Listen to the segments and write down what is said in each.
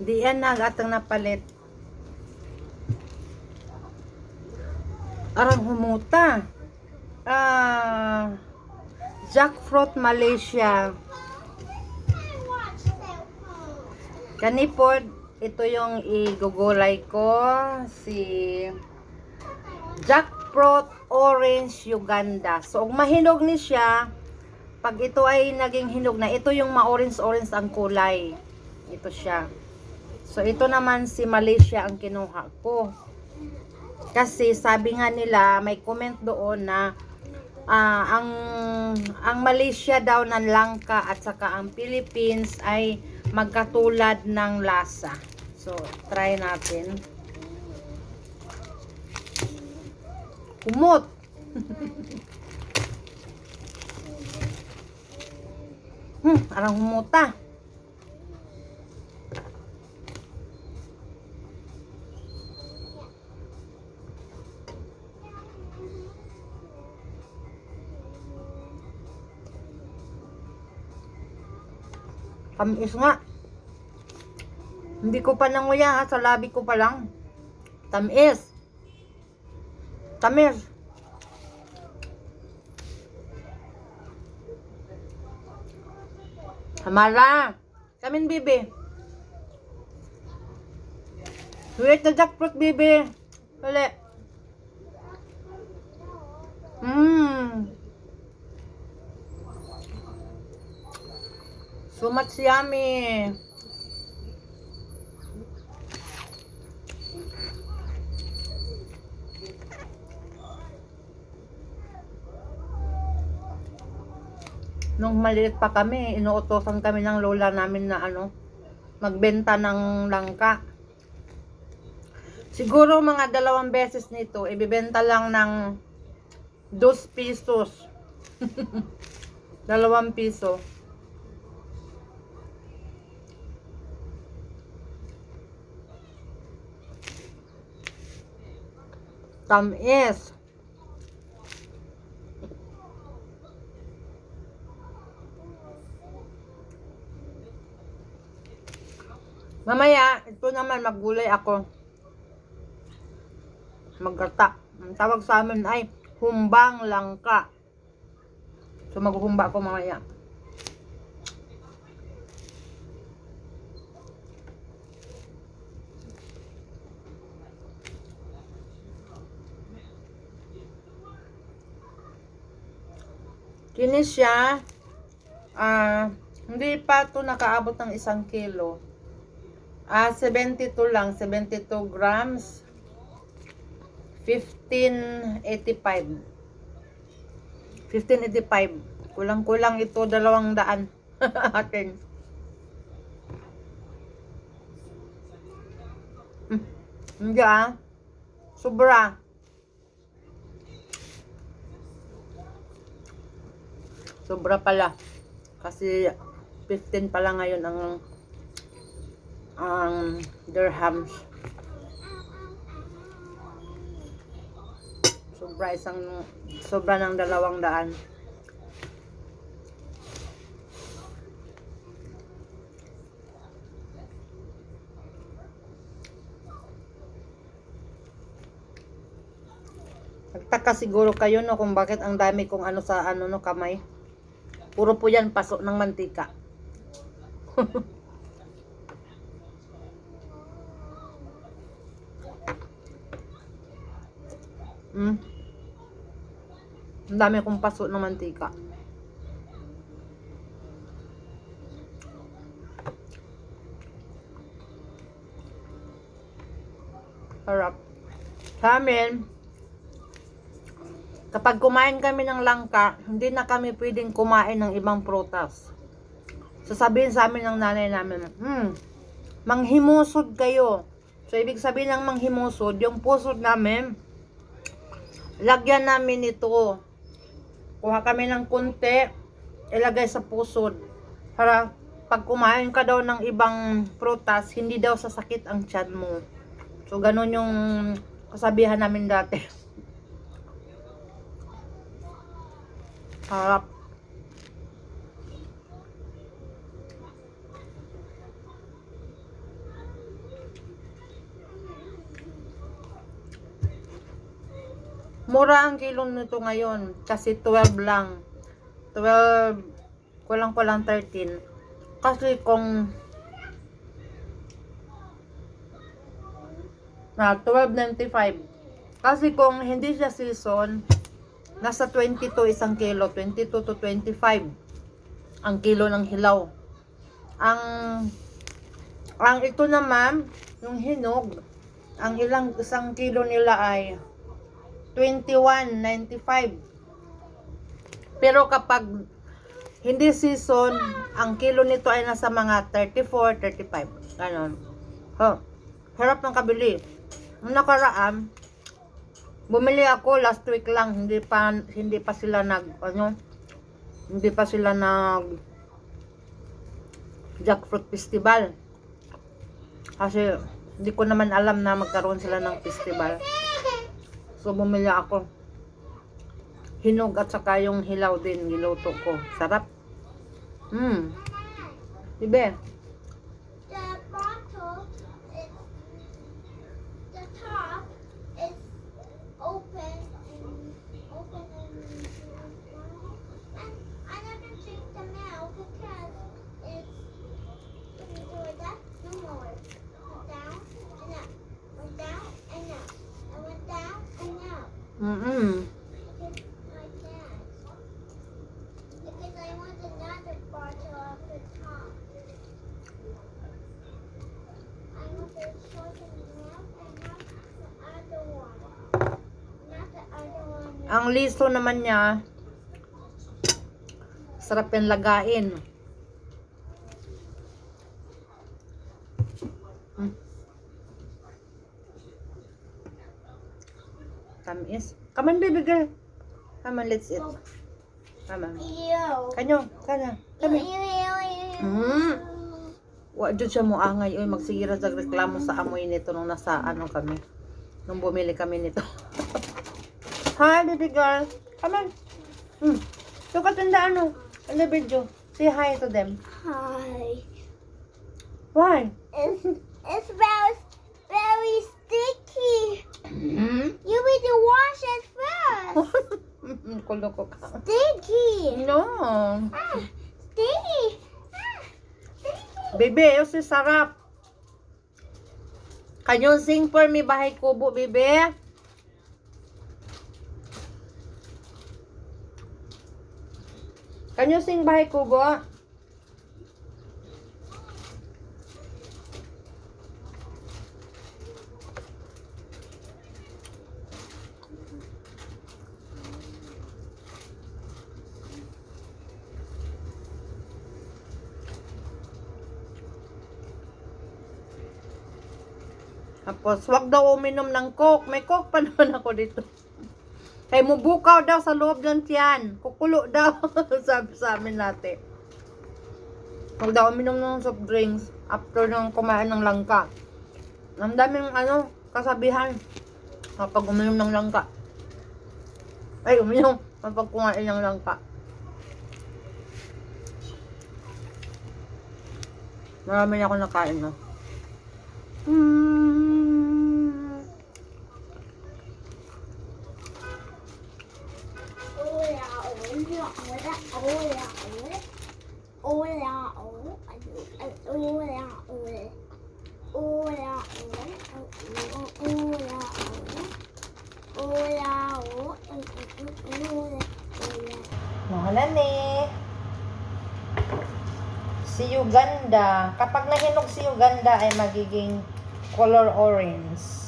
Di yan na atang napalit. Arang humuta. Ah, jackfruit Malaysia. Kanipod, ito yung igugulay ko. Si jackfruit orange Uganda. So, kung mahinog ni siya, pag ito ay naging hinog na, ito yung ma-orange-orange ang kulay. Ito siya. So, ito naman si Malaysia ang kinuha ko. Kasi sabi nga nila, may comment doon na ah, ang ang Malaysia daw ng Langka at saka ang Philippines ay magkatulad ng lasa. So, try natin. Kumot! hmm, arang humuta. Tamis nga. Hindi ko pa nanguya ha, sa labi ko pa lang. Tamis. Tamis. Hamala. Kamin, bibi. Sweet na jackfruit, bibi. Dali. Mmm. So much yummy. Nung maliit pa kami, inuutosan kami ng lola namin na ano, magbenta ng langka. Siguro mga dalawang beses nito, ibibenta lang ng 2 pesos. dalawang piso. Tamis. Mamaya, ito naman maggulay ako. Maggata. Ang tawag sa amin ay humbang langka. So maghuhumba ako mamaya. Kini siya, ah, hindi pa to nakaabot ng isang kilo. Ah, 72 lang, 72 grams. 1585. 1585. Kulang-kulang ito, dalawang daan. Atin. Hmm, Hindi ah. Sobra. Sobra pala. Kasi 15 pala ngayon ang ang dirhams. Sobra isang sobra ng dalawang daan. Nagtaka siguro kayo no kung bakit ang dami kong ano sa ano no kamay. Puro po yan paso ng mantika. mm. Ang dami kong paso ng mantika. Harap. Sa amin, kapag kumain kami ng langka, hindi na kami pwedeng kumain ng ibang prutas. Sasabihin sa amin ng nanay namin, hmm, manghimusod kayo. So, ibig sabihin ng manghimusod, yung pusod namin, lagyan namin ito. Kuha kami ng kunti, ilagay sa pusod. Para pag kumain ka daw ng ibang prutas, hindi daw sasakit ang tiyan mo. So, ganun yung kasabihan namin dati. Sarap. Mura ang kilong nito ngayon kasi 12 lang. 12, kulang-kulang 13. Kasi kung ah, na 12.95 kasi kung hindi siya season nasa 22 isang kilo, 22 to 25 ang kilo ng hilaw. Ang ang ito naman, yung hinog, ang ilang isang kilo nila ay 21.95. Pero kapag hindi season, ang kilo nito ay nasa mga 34, 35. Ganon. Huh. Harap ng kabili. Nung nakaraan, bumili ako last week lang, hindi pa hindi pa sila nag ano, hindi pa sila nag jackfruit festival. Kasi hindi ko naman alam na magkaroon sila ng festival. So bumili ako. Hinog at saka yung hilaw din niluto ko. Sarap. Mm. Dibe? One. Ang liso naman niya, sarap yan lagain. Tamis. Come on, baby girl. Come on, let's eat. Come on. Kanyo, kana. Ew. Mm. Wa jud siya mo angay oy magsigira sa reklamo sa amoy nito nung nasa ano kami. Nung bumili kami nito. hi, baby girl. Come on. Hmm. Look at the ano. In the video. Say hi to them. Hi. Why? It's, it smells very sticky. Hmm? You need to wash it first. Kulo ko ka. Sticky. No. Ah, sticky. Ah. Bebe, yun si sarap. Can you sing for me bahay kubo, bebe? Can you sing bahay kubo? Tapos, wag daw uminom ng coke. May coke pa naman ako dito. Kaya mubukaw daw sa loob ng tiyan. Kukulo daw. Sabi sa amin natin. Huwag daw uminom ng soft drinks after ng kumain ng langka. Ang daming ano, kasabihan kapag uminom ng langka. Ay, uminom kapag kumain ng langka. Marami na ako nakain, no? Mm. Hola, hola, hola, hola, hola. Hola, hola, hola, hola. Hola, hola, hola, hola. Hola, hola, hola. Mahalan eh. Si Uganda, kapag nahinog si Uganda ay magiging color orange.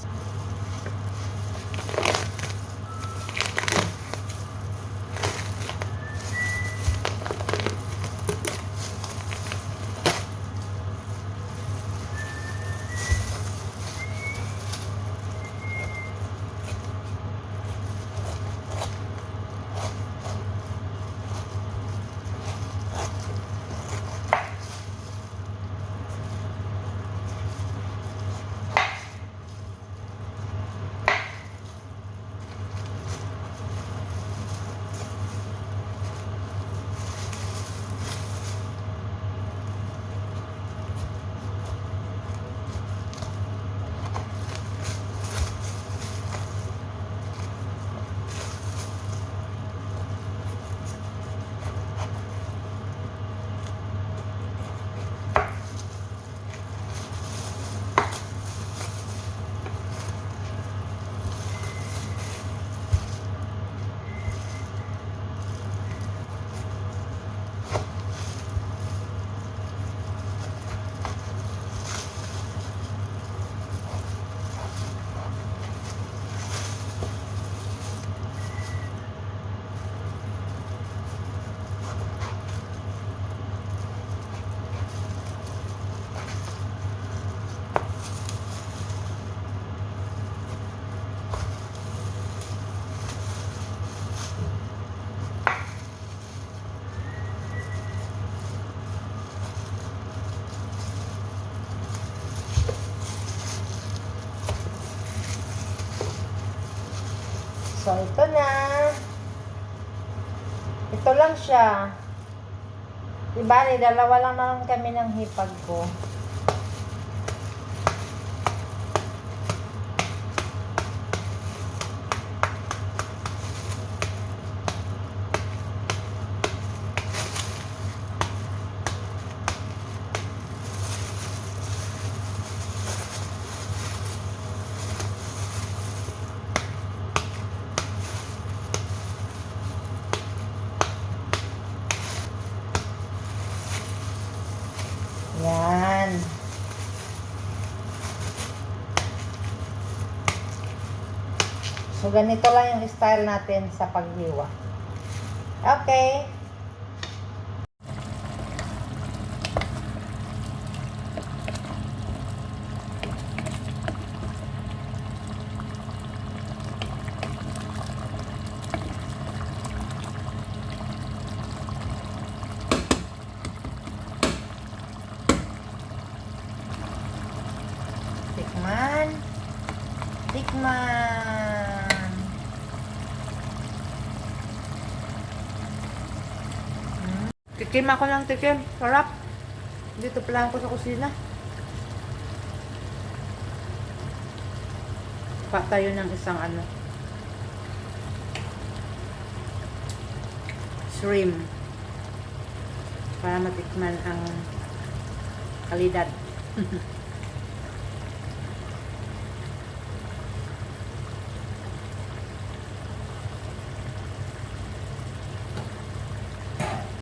So, ito na. Ito lang siya. Diba, dalawa lang naman kami ng hipag ko. Yan. So, ganito lang yung style natin sa paghiwa. Okay. Tikim ako ng tikim. Sarap. Dito pala ako sa kusina. Pa tayo ng isang ano. Shrimp. Para matikman ang kalidad.